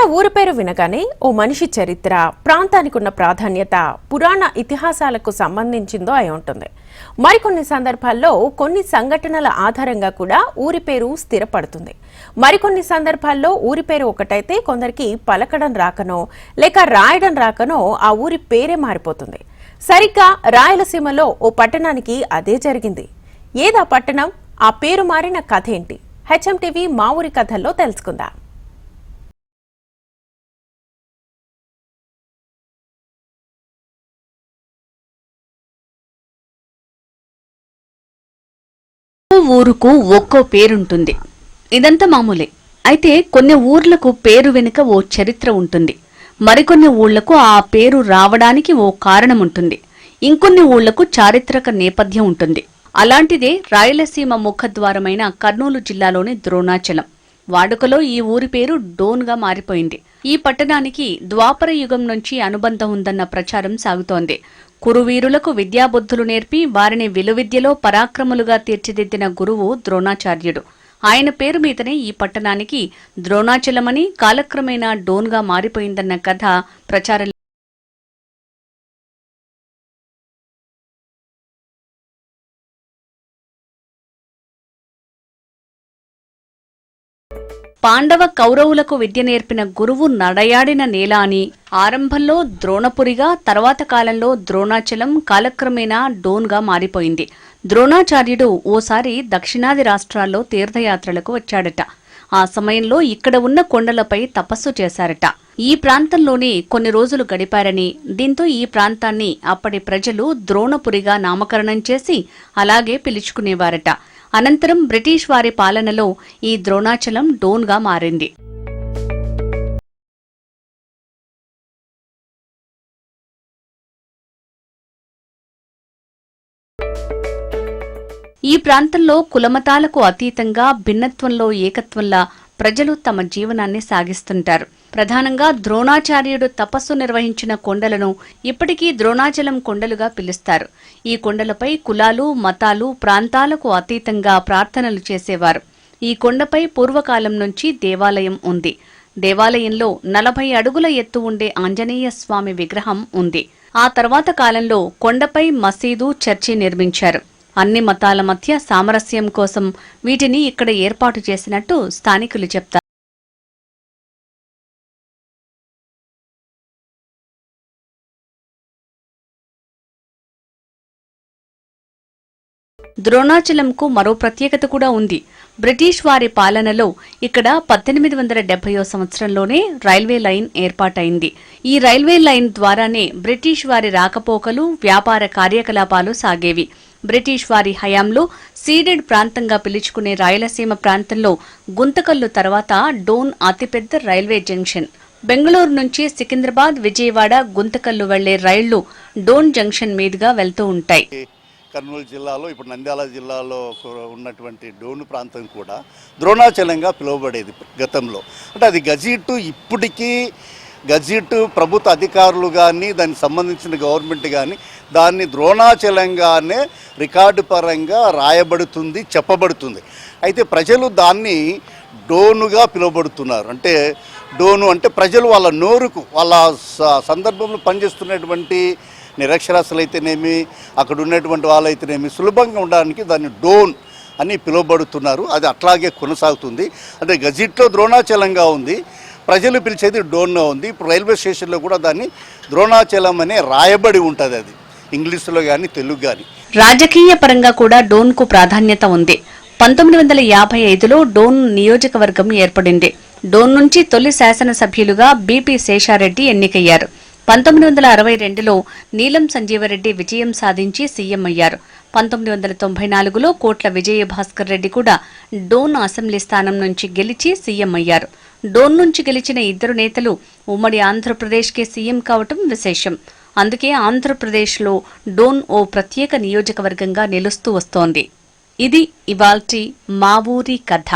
ఏదైనా ఊరి పేరు వినగానే ఓ మనిషి చరిత్ర ప్రాంతానికి ఉన్న ప్రాధాన్యత పురాణ ఇతిహాసాలకు సంబంధించిందో అయి ఉంటుంది. మరికొన్ని సందర్భాల్లో కొన్ని సంఘటనల ఆధారంగా కూడా ఊరి పేరు స్థిరపడుతుంది. మరికొన్ని సందర్భాల్లో ఊరి పేరు ఒకటైతే కొందరికి పలకడం రాకనో లేక రాయడం రాకనో ఆ ఊరి పేరే మారిపోతుంది. సరిగ్గా రాయలసీమలో ఓ పట్టణానికి అదే జరిగింది. ఏదా పట్టణం? ఆ పేరు మారిన కథ ఏంటి? హెచ్ఎంటీవీ మా ఊరి కథల్లో తెలుసుకుందాం. ఊరుకు ఒక్కో పేరుంటుంది. ఇదంతా మామూలే. అయితే కొన్ని ఊర్లకు పేరు వెనుక ఓ చరిత్ర ఉంటుంది. మరికొన్ని ఊళ్ళకు ఆ పేరు రావడానికి ఓ కారణం ఉంటుంది ఇంకొన్ని ఊళ్ళకు చారిత్రక నేపథ్యం ఉంటుంది. అలాంటిదే రాయలసీమ ముఖద్వారమైన కర్నూలు జిల్లాలోని ద్రోణాచలం. వాడుకలో ఈ ఊరి పేరు డోన్గా మారిపోయింది. ఈ పట్టణానికి ద్వాపర యుగం నుంచి అనుబంధం ఉందన్న ప్రచారం సాగుతోంది. కురువీరులకు విద్యాబుద్ధులు నేర్పి వారిని విలువిద్యలో పరాక్రములుగా తీర్చిదిద్దిన గురువు ద్రోణాచార్యుడు. ఆయన పేరు మీదనే ఈ పట్టణానికి ద్రోణాచలమని కాలక్రమేణా డోన్గా మారిపోయిందన్న కథ ప్రచారం పాండవ కౌరవులకు విద్య నేర్పిన గురువు నడయాడిన నేల అని ఆరంభంలో ద్రోణపురిగా తర్వాత కాలంలో ద్రోణాచలం కాలక్రమేణా డోన్గా మారిపోయింది. ద్రోణాచార్యుడు ఓసారి దక్షిణాది రాష్ట్రాల్లో తీర్థయాత్రలకు వచ్చాడట. ఆ సమయంలో ఇక్కడ ఉన్న కొండలపై తపస్సు చేశారట. ఈ ప్రాంతంలోనే కొన్ని రోజులు గడిపారని దీంతో ఈ ప్రాంతాన్ని అప్పటి ప్రజలు ద్రోణపురిగా నామకరణం చేసి అలాగే పిలుచుకునేవారట. అనంతరం బ్రిటిష్ వారి పాలనలో ఈ ద్రోణాచలం డోన్గా మారింది. ఈ ప్రాంతంలో కులమతాలకు అతీతంగా భిన్నత్వంలో ఏకత్వంలా ప్రజలు తమ జీవనాన్ని సాగిస్తుంటారు. ప్రధానంగా ద్రోణాచార్యుడు తపస్సు నిర్వహించిన కొండలను ఇప్పటికీ ద్రోణాచలం కొండలుగా పిలుస్తారు. ఈ కొండలపై కులాలు మతాలు ప్రాంతాలకు అతీతంగా ప్రార్థనలు చేసేవారు. ఈ కొండపై పూర్వకాలం నుంచి దేవాలయం ఉంది. దేవాలయంలో నలభై అడుగుల ఎత్తు ఉండే ఆంజనేయ స్వామి విగ్రహం ఉంది. ఆ తర్వాత కాలంలో కొండపై మసీదు చర్చి నిర్మించారు. అన్ని మతాల మధ్య సామరస్యం కోసం వీటిని ఇక్కడ ఏర్పాటు చేసినట్టు స్థానికులు చెప్తారు. ద్రోణాచలంకు మరో ప్రత్యేకత కూడా ఉంది. బ్రిటిష్ వారి పాలనలో ఇక్కడ పద్దెనిమిది వందల డెబ్బయో సంవత్సరంలోనే రైల్వే లైన్ ఏర్పాటైంది. ఈ రైల్వే లైన్ ద్వారానే బ్రిటిష్ వారి రాకపోకలు వ్యాపార కార్యకలాపాలు సాగేవి. బ్రిటిష్ వారి హయాంలో సీడెడ్ ప్రాంతంగా పిలుచుకునే రాయలసీమ ప్రాంతంలో గుంతకల్లు తర్వాత డోన్ అతిపెద్ద రైల్వే జంక్షన్. బెంగళూరు నుంచి సికింద్రాబాద్ విజయవాడ గుంతకల్లు వెళ్ళే రైళ్ళు డోన్ జంక్షన్ మీదుగా వెళ్తూ ఉంటాయి. కర్నూలు జిల్లాలో ఇప్పుడు నంద్యాల జిల్లాలో ఉన్నటువంటి డోను ప్రాంతం కూడా ద్రోణాచలంగా పిలువబడేది గతంలో. అంటే అది గజీటు ఇప్పటికీ గజీటు ప్రభుత్వ అధికారులు కానీ దానికి సంబంధించిన గవర్నమెంట్ కానీ దాన్ని ద్రోణాచలంగానే రికార్డు పరంగా రాయబడుతుంది చెప్పబడుతుంది. అయితే ప్రజలు దాన్ని డోనుగా పిలువబడుతున్నారు. అంటే డోను అంటే ప్రజలు వాళ్ళ నోరుకు వాళ్ళ స- సందర్భంలో పనిచేస్తున్నటువంటి నిరక్షరాస్యులైతేనేమి అక్కడ ఉన్నటువంటి వాళ్ళైతేనేమి సులభంగా ఉండడానికి దాన్ని డోన్ అని పిలువబడుతున్నారు. అది అట్లాగే కొనసాగుతుంది. అంటే గజిట్లో ద్రోణాచలంగా ఉంది. ప్రజలు పిలిచేది డోన్గా ఉంది. ఇప్పుడు రైల్వే స్టేషన్లో కూడా దాన్ని ద్రోణాచలం అనే రాయబడి ఉంటుంది అది. ఇంగ్లీషులో కానీ తెలుగు కానీ రాజకీయ పరంగా కూడా డోన్కు ప్రాధాన్యత ఉంది. పంతొమ్మిది వందల యాభై ఐదులో డోన్ నియోజకవర్గం ఏర్పడింది. డోన్ నుంచి తొలి శాసనసభ్యులుగా బీపీ శేషారెడ్డి ఎన్నికయ్యారు. పంతొమ్మిది వందల అరవై రెండులో నీలం సంజీవరెడ్డి విజయం సాధించి సీఎం అయ్యారు. పంతొమ్మిది వందల తొంభై నాలుగులో కోట్ల విజయభాస్కర్ రెడ్డి కూడా డోన్ అసెంబ్లీ స్థానం నుంచి గెలిచి సీఎం అయ్యారు. డోన్ నుంచి గెలిచిన ఇద్దరు నేతలు ఉమ్మడి ఆంధ్రప్రదేశ్కే సీఎం కావటం విశేషం. అందుకే ఆంధ్రప్రదేశ్లో డోన్ ఓ ప్రత్యేక నియోజకవర్గంగా నిలుస్తూ వస్తోంది. ఇది ఇవాల్టి మా ఊరి కథ.